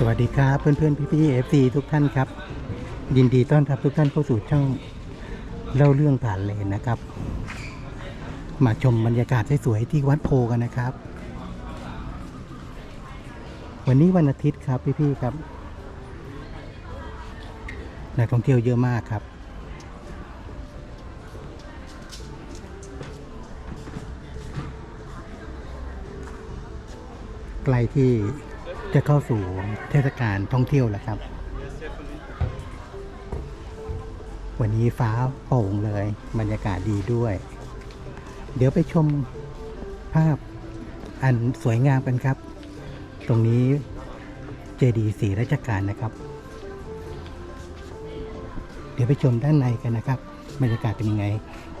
สวัสดีครับเพื่อนเพื่อนพี่พี่เอฟซีทุกท่านครับ ยินดีต้อนรับทุกท่านเข้าสู่ช่องเล่าเรื่องผ่านเลนนะครับ มาชมบรรยากาศสวยๆที่วัดโพกันนะครับ วันนี้วันอาทิตย์ครับพี่พี่ๆครับนักท่องเที่ยวเยอะมากครับ ใกล้ที่ จะเข้าสู่เทศกาลท่องเที่ยวแล้วครับ วันนี้ฟ้าโปร่งเลยบรรยากาศดีด้วย เดี๋ยวไปชมภาพอันสวยงามกันครับ ตรงนี้เจดีย์สีราชการนะครับ เดี๋ยวไปชมด้านในกันนะครับ บรรยากาศเป็นยังไง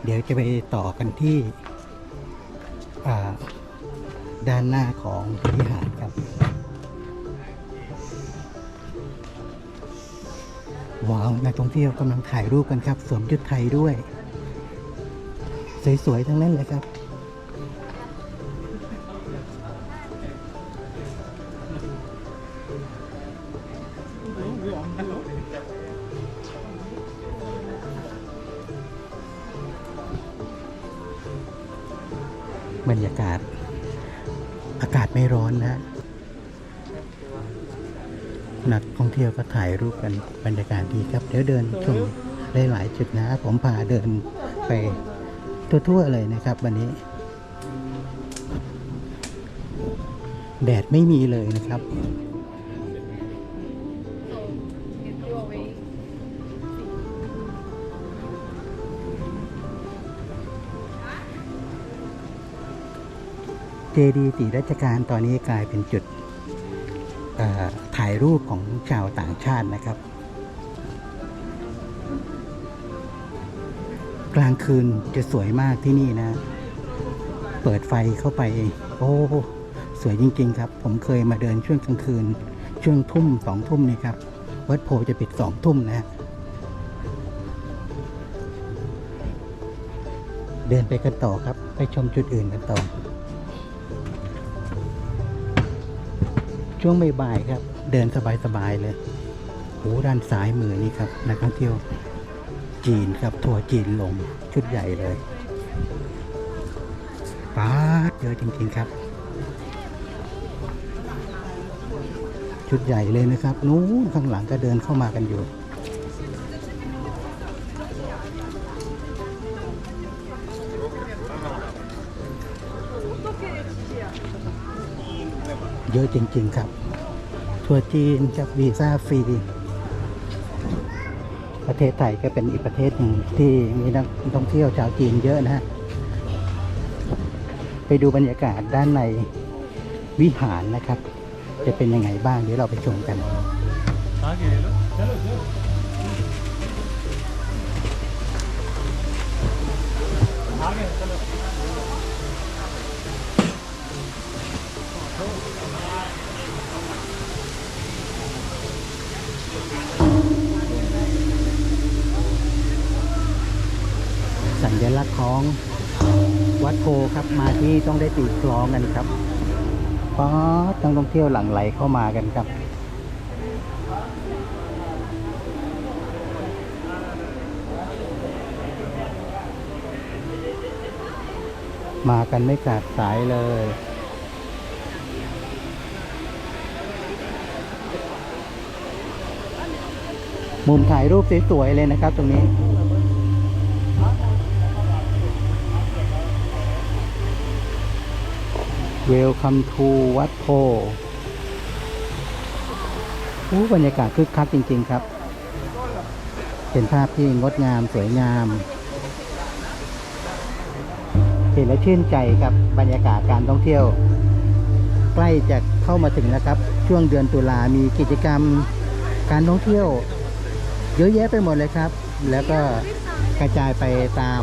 เดี๋ยวจะไปต่อกันที่ด้านหน้าของวิหารครับ ว้าวนักท่องเที่ยวกำลังถ่ายรูปกันครับ สวมชุดไทยด้วย สวยๆ ทั้งนั้นเลยครับ บรรยากาศ อากาศไม่ร้อนนะ นักท่องเที่ยวก็ถ่ายรูปกันบรรยากาศดีครับ เดี๋ยวเดินชมได้หลายจุดนะผมพาเดินไปทั่วๆเลยนะครับ วันนี้ แดดไม่มีเลยนะครับเจดีย์สีราชการตอนนี้กลายเป็นจุดอ่อถ่ายรูปของชาวต่างชาตินะครับ กลางคืนจะสวยมากที่นี่นะ เปิดไฟเข้าไป โอ้สวยจริง ๆ ครับ ผมเคยมาเดินช่วงกลางคืน ช่วงทุ่มสองทุ่มนี่ครับวัดโพจะปิดสองทุ่มนะ เดินไปกันต่อครับ ไปชมจุดอื่นกันต่อ ช่วงบ่ายๆครับ เดินสบายๆเลยโอ้ด้านซ้ายมือนี่ครับนักท่องเที่ยวจีนครับทัวร์จีนลงชุดใหญ่เลยป๊าเยอะจริงๆครับ ชุดใหญ่เลยนะครับ นู้นข้างหลังก็เดินเข้ามากันอยู่ เยอะจริงๆครับ ทัวร์จีนกับวีซ่าฟรี ประเทศไทยก็เป็นอีกประเทศหนึ่งที่มีนักท่องเที่ยวชาวจีนเยอะนะฮะ ไปดูบรรยากาศด้านในวิหารนะครับ จะเป็นยังไงบ้างเดี๋ยวเราไปชมกัน สัญลักษณ์ของวัดโพครับมาที่ต้องได้ตีกลองกันครับป๊อดนักท่องเที่ยวหลั่งไหลเข้ามากันครับมากันไม่ขาดสายเลย มุมถ่ายรูปสวยๆเลยนะครับตรงนี้ เวลคัมทูวัดโพโอ้บรรยากาศคึกคักจริง ๆ ครับ เป็นภาพที่งดงามสวยงาม เห็นแล้วชื่นใจครับบรรยากาศการท่องเที่ยว ใกล้จะเข้ามาถึงแล้วครับ ช่วงเดือนตุลามีกิจกรรมการท่องเที่ยว เยอะแยะไปหมดเลยครับ แล้วก็กระจายไปตาม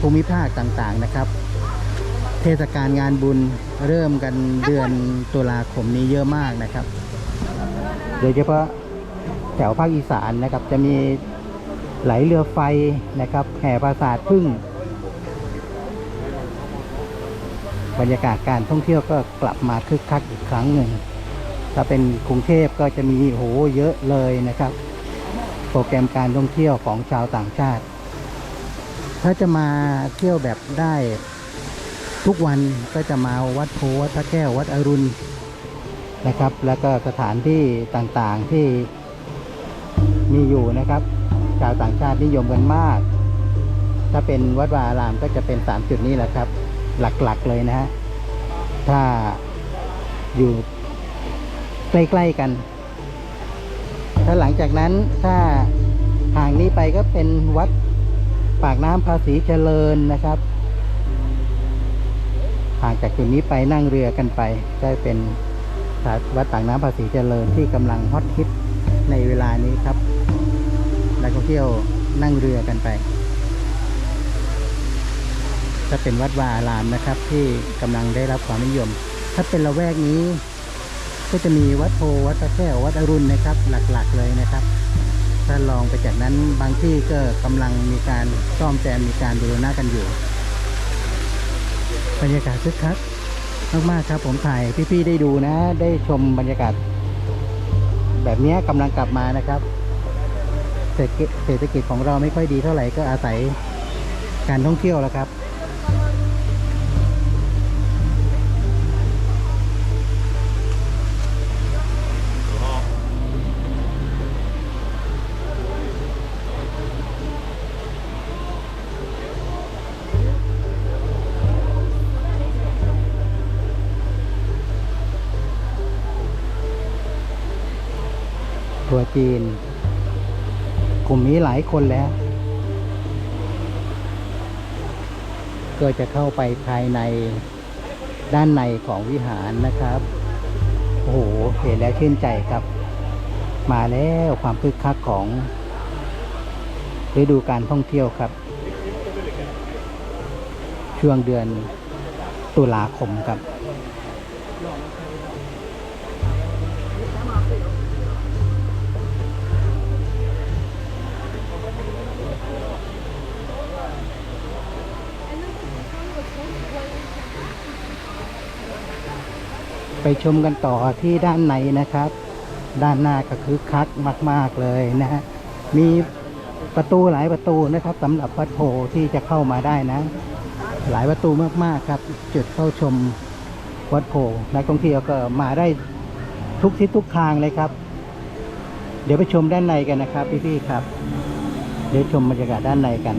ภูมิภาคต่างๆนะครับ เทศกาลงานบุญเริ่มกันเดือนตุลาคมนี้เยอะมากนะครับโดยเฉพาะแถวภาคอีสานนะครับจะมีไหลเรือไฟนะครับแห่ปราสาทพึ่ง บรรยากาศการท่องเที่ยวก็กลับมาคึกคักอีกครั้งหนึ่ง ถ้าเป็นกรุงเทพก็จะมีโหเยอะเลยนะครับ โปรแกรมการท่องเที่ยวของชาวต่างชาติ ถ้าจะมาเที่ยวแบบได้ ทุกวันก็จะมาวัดโพวัดพระแก้ววัดอรุณนะครับ แล้วก็สถานที่ต่างๆที่มีอยู่นะครับ ชาวต่างชาตินิยมกันมาก ถ้าเป็นวัดวาอารามก็จะเป็น 3 จุดนี้แหละครับ หลักๆเลยนะฮะถ้าอยู่ใกล้ๆกัน ถ้าหลังจากนั้นถ้าห่างนี้ไปก็เป็นวัดปากน้ำภาษีเจริญนะครับ ห่างจากจุดนี้ไปนั่งเรือกันไปก็เป็นวัดปากน้ำภาษีเจริญที่กำลังฮอตฮิตในเวลานี้ครับนักท่องเที่ยวนั่งเรือกันไปจะเป็นวัดวาอารามนะครับ ที่กำลังได้รับความนิยม ถ้าเป็นละแวกนี้ ก็จะมีวัดโพวัดพระแก้ววัดอรุณนะครับ หลักๆเลยนะครับ ถ้าลองไปจากนั้นบางที่ก็กำลังมีการซ่อมแซมมีการบูรณะกันอยู่ บรรยากาศคึกคักมากๆครับ ผมถ่ายพี่ๆได้ดูนะ ได้ชมบรรยากาศ แบบนี้กำลังกลับมานะครับเศรษฐกิจเศรษฐกิจของเราไม่ค่อยดีเท่าไหร่ก็อาศัยการท่องเที่ยวแล้วครับ จีน กลุ่มนี้หลายคนแล้ว ก็จะเข้าไปภายในด้านในของวิหารนะครับ โอ้โห เห็นแล้วชื่นใจครับ มาแล้วความคึกคักของฤดูการท่องเที่ยวครับ ช่วงเดือนตุลาคมครับ ไปชมกันต่อที่ด้านในนะครับ ด้านหน้าก็คือคักมาก ๆเลยนะฮะมีประตูหลายประตูนะครับสำหรับวัดโพที่จะเข้ามาได้นะ หลายประตูมากๆครับ จุดเข้าชมวัดโพนักท่องเที่ยวก็มาได้ทุกทิศทุกทางเลยครับ เดี๋ยวไปชมด้านในกันนะครับพี่ๆครับ เดี๋ยวชมบรรยากาศด้านในกัน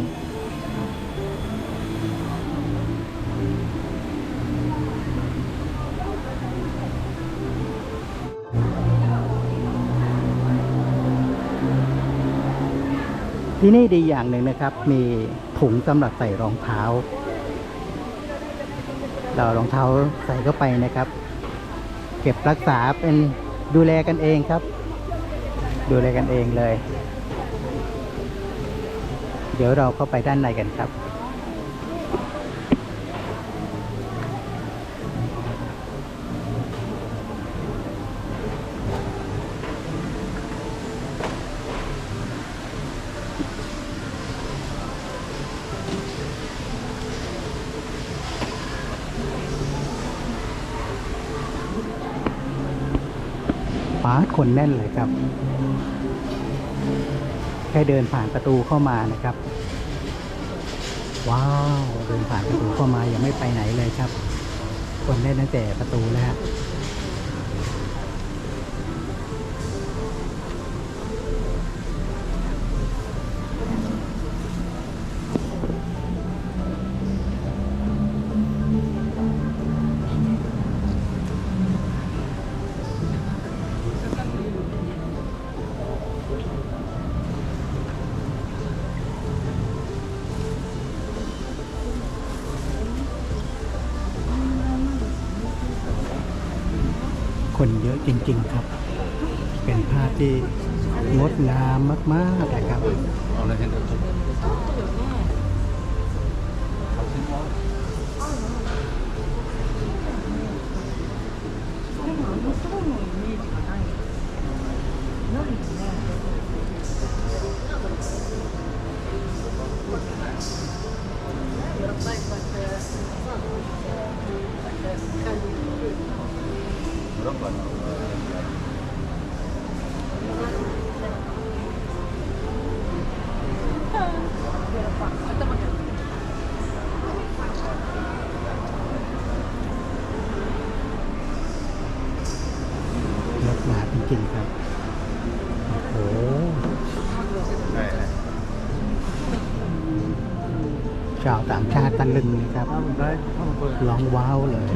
ที่นี่ดีอย่างหนึ่งนะครับ มีถุงสำหรับใส่รองเท้า เรารองเท้าใส่เข้าไปนะครับ เก็บรักษาเป็นดูแลกันเองครับ ดูแลกันเองเลย เดี๋ยวเราเข้าไปด้านในกันครับ้าคนแน่นเลยครับ แค่เดินผ่านประตูเข้ามานะครับ ว้าวเดินผ่านประตูเข้ามายังไม่ไปไหนเลยครับ คนแน่นตั้งแต่ประตูแล้ว จริง ๆ ครับ เป็นภาพที่งดงามมากๆนะครับ ตะลึงเลยครับร้องว้าวเลย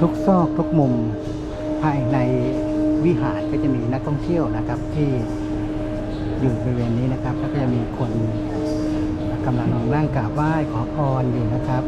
ทุกซอกทุกมุมภายในวิหารก็จะมีนักท่องเที่ยวนะครับที่อยู่บริเวณนี้นะครับ แล้วก็จะมีคน กำลังนั่งกราบไหว้ขอพรอยู่นะครับ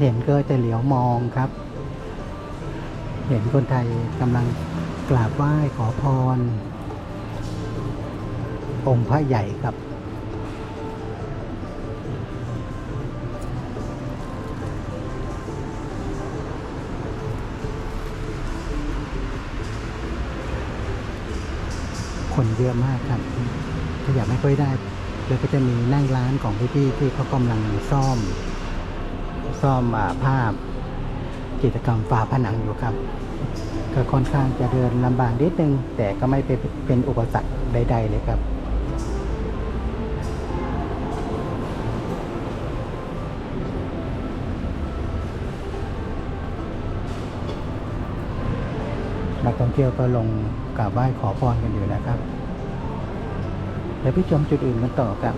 เห็นก็จะเหลียวมองครับ เห็นคนไทยกำลังกราบไหว้ขอพร องค์พระใหญ่ครับ คนเยอะมากครับขยับไม่ค่อยได้แล้วก็จะมีนั่งร้านของพี่ๆที่เขากำลังซ่อม ซ่อมอ่าภาพกิจกรรมฝาผนังอยู่ครับ ก็ค่อนข้างจะเดินลำบากนิดนึง แต่ก็ไม่เป็นอุปสรรคใด ๆ เลยครับนักท่องเที่ยวก็ลงกราบไหว้ขอพรกันอยู่นะครับเดี๋ยวไปชมจุดอื่นกันต่อครับ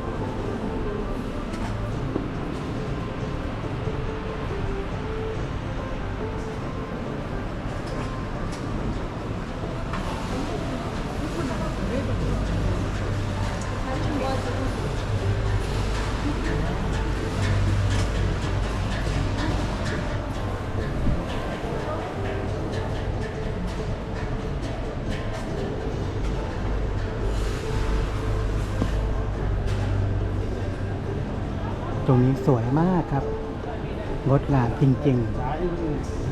รงนี้สวยมากครับ งดงามจริง ๆ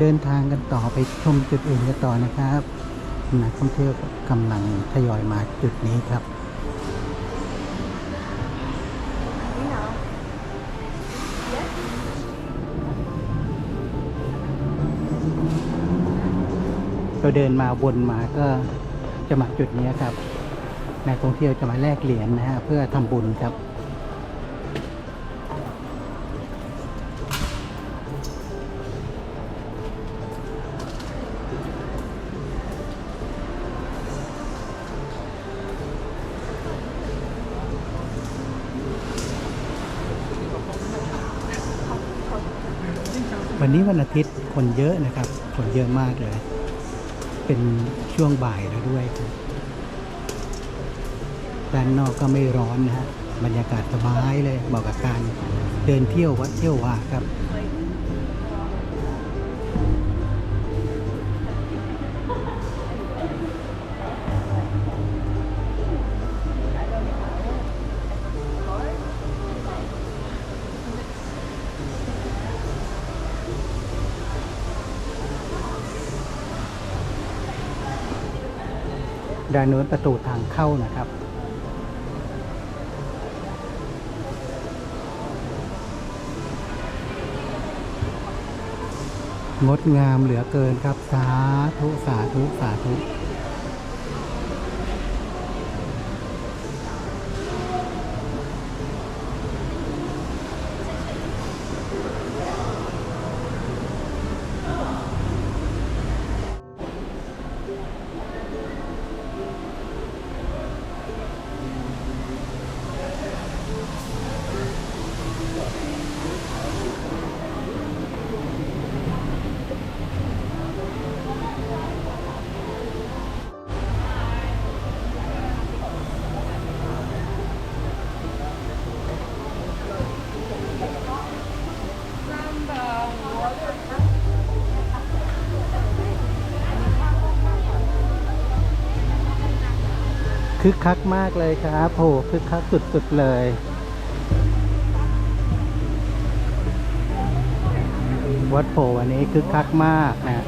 เดินทางกันต่อไปชมจุดอื่นกันต่อนะครับนักท่องเที่ยวกำลังทยอยมาจุดนี้ครับเราเดินมาวนมาก็จะมาจุดนี้ครับนักท่องเที่ยวจะมาแลกเหรียญนะฮะเพื่อทำบุญครับ วันนี้วันอาทิตย์คนเยอะนะครับ คนเยอะมากเลย เป็นช่วงบ่ายแล้วด้วยครับด้านนอกก็ไม่ร้อนนะฮะบรรยากาศสบายเลยบอกกับการเดินเที่ยววัดเที่ยวว่าครับ ด้านโน้นประตูทางเข้านะครับงดงามเหลือเกินครับ สาธุ สาธุ สาธุ คึกคักมากเลยครับโหคึกคักสุดๆเลยวัดโพวันนี้คึกคักมากนะ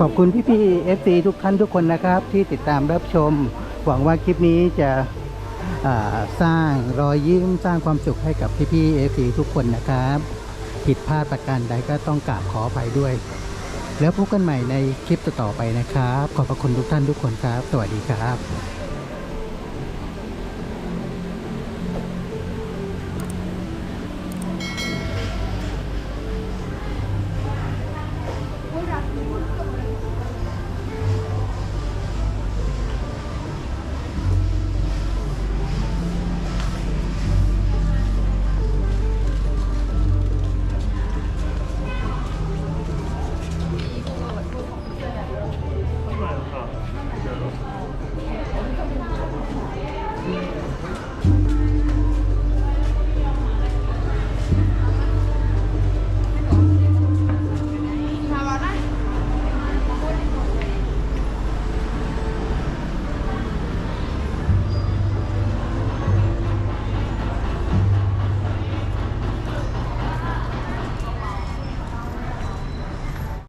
ขอบคุณพี่พี่เอฟซีทุกท่านทุกคนนะครับ ที่ติดตามรับชม หวังว่าคลิปนี้จะสร้างรอยยิ้มสร้างความสุขให้กับพี่พี่เอฟซีทุกคนนะครับ ผิดพลาดประการใดก็ต้องกราบขออภัยด้วย แล้วพบกันใหม่ในคลิปต่อๆไปนะครับ ขอบพระคุณทุกท่านทุกคนครับ สวัสดีครับ